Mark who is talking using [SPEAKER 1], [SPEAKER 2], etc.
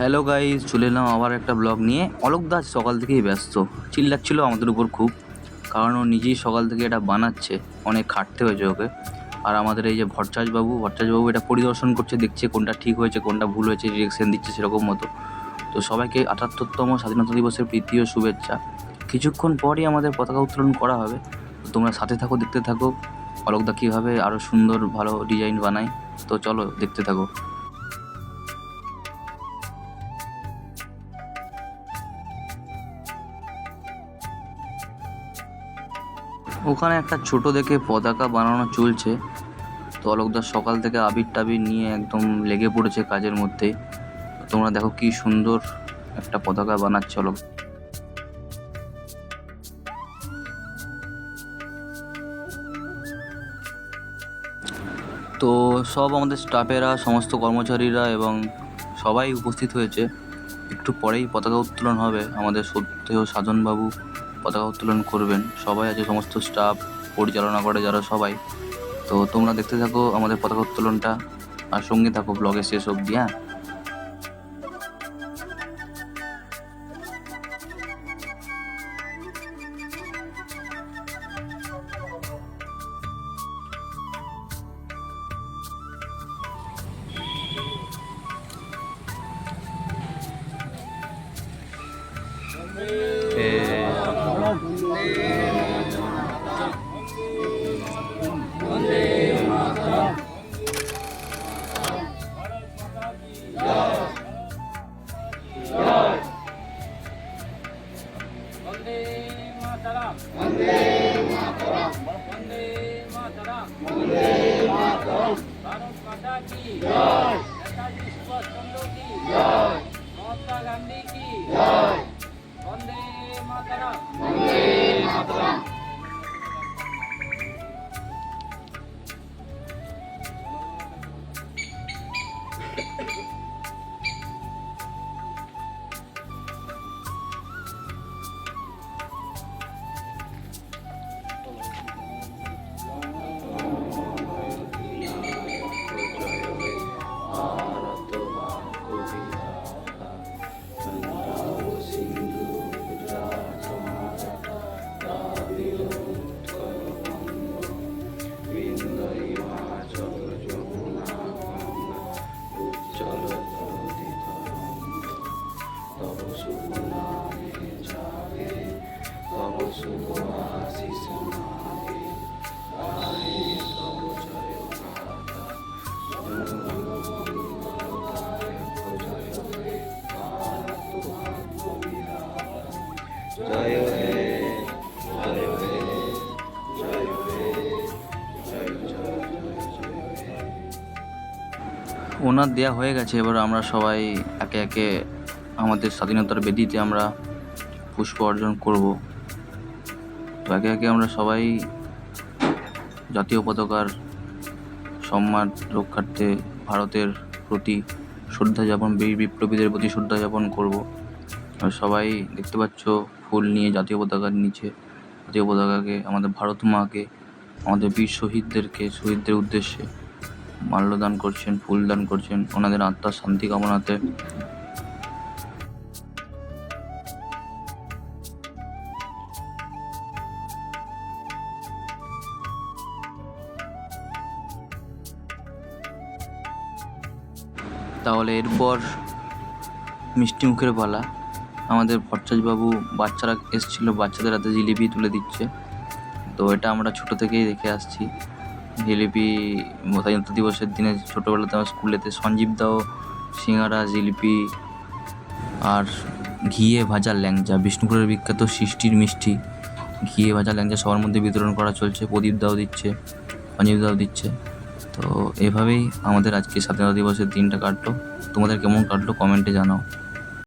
[SPEAKER 1] Hello guys চলে এলাম আবার একটা ব্লগ নিয়ে। অলোক দাস সকাল থেকেই ব্যস্ত। চিল্লাচ্ছিল আমাদের উপর খুব, কারণ ও নিজেই সকাল থেকে এটা বানাচ্ছে, অনেক খাটতে হয়েছে ওকে। আর আমাদের এই যে ভট্টাচার্যবাবু ভট্টাচার্যবাবু এটা পরিদর্শন করছে, দেখছে কোনটা ঠিক হয়েছে, কোনটা ভুল হয়েছে ডিরেকশন দিচ্ছে সেরকম মতো। তো সবাইকে আটাত্তরতম স্বাধীনতা দিবসের প্রীতি ও শুভেচ্ছা। কিছুক্ষণ পরই আমাদের পতাকা উত্তোলন করা হবে। তোমরা সাথে থাকো, দেখতে থাকো। অলোকদা কীভাবে আরও সুন্দর, ভালো ডিজাইন বানায়। তো চলো দেখতে থাকো। ওখানে একটা ছোট দেখে পতাকা বানানো চলছে। তো অলোকদার সকাল থেকে আবির টাবির নিয়ে একদম লেগে পড়েছে কাজের মধ্যে। তোমরা দেখো কি সুন্দর একটা পতাকা বানাচ্ছে অলোক তো সব আমাদের স্টাফেরা, সমস্ত কর্মচারীরা এবং সবাই উপস্থিত হয়েছে। একটু পরেই পতাকা উত্তোলন হবে আমাদের সত্যেয় সাজনবাবু পতাকা উত্তোলন করবেন। সবাই আছে, সমস্ত স্টাফ পরিচালনা করে যারা সবাই। তো তোমরা দেখতে থাকো আমাদের পতাকা উত্তোলনটা। আর সঙ্গে থাকো ব্লগে শেষ অবধি হ্যাঁ?
[SPEAKER 2] বন্দে মাতরম। বন্দে মাতরম। বন্দে
[SPEAKER 1] マタラン。ওনার দেয়া হয়ে গেছে, এবার আমরা সবাই একে একে আমাদের স্বাধীনতার বেদিতে আমরা পুষ্প অর্জন করব। তো একে একে আমরা সবাই জাতীয় পতাকার সম্মান রক্ষার্থে ভারতের প্রতি শ্রদ্ধা যাপন বীর বিপ্লবীদের প্রতি শ্রদ্ধা যাপন করব। আর সবাই দেখতে পাচ্ছ, ফুল নিয়ে জাতীয় পতাকার নিচে, জাতীয় পতাকাকে, আমাদের ভারত মাকে, আমাদের বীর শহীদদেরকে, শহীদদের উদ্দেশ্যে মাল্যদান করছেন ফুল দান করছেন, ওনাদের আত্মার শান্তি কামনাতে তাহলে এরপর মিষ্টি মুখের পালা আমাদের ভট্টাচার্যবাবু বাচ্চারা এসেছিল, বাচ্চাদের হাতে জিলিপি তুলে দিচ্ছে। তো এটা আমরা ছোটো থেকেই দেখে আসছি। জিলিপি স্বাধীনতা দিবসের দিনে ছোটোবেলাতে আমার স্কুলেতে সঞ্জীব দাও, সিঙ্গারা, জিলিপি আর ঘিয়ে ভাজা ল্যাংচা। বিষ্ণুপুরের বিখ্যাত সৃষ্টির মিষ্টি, ঘিয়ে ভাজা ল্যাংচা সবার মধ্যে বিতরণ করা চলছে। প্রদীপ দাও দিচ্ছে, সঞ্জীব দাও দিচ্ছে। তো এভাবেই আমাদের আজকে স্বাধীনতা দিবসের দিনটা কাটলো। তোমাদের কেমন কাটলো? কমেন্টে জানাও।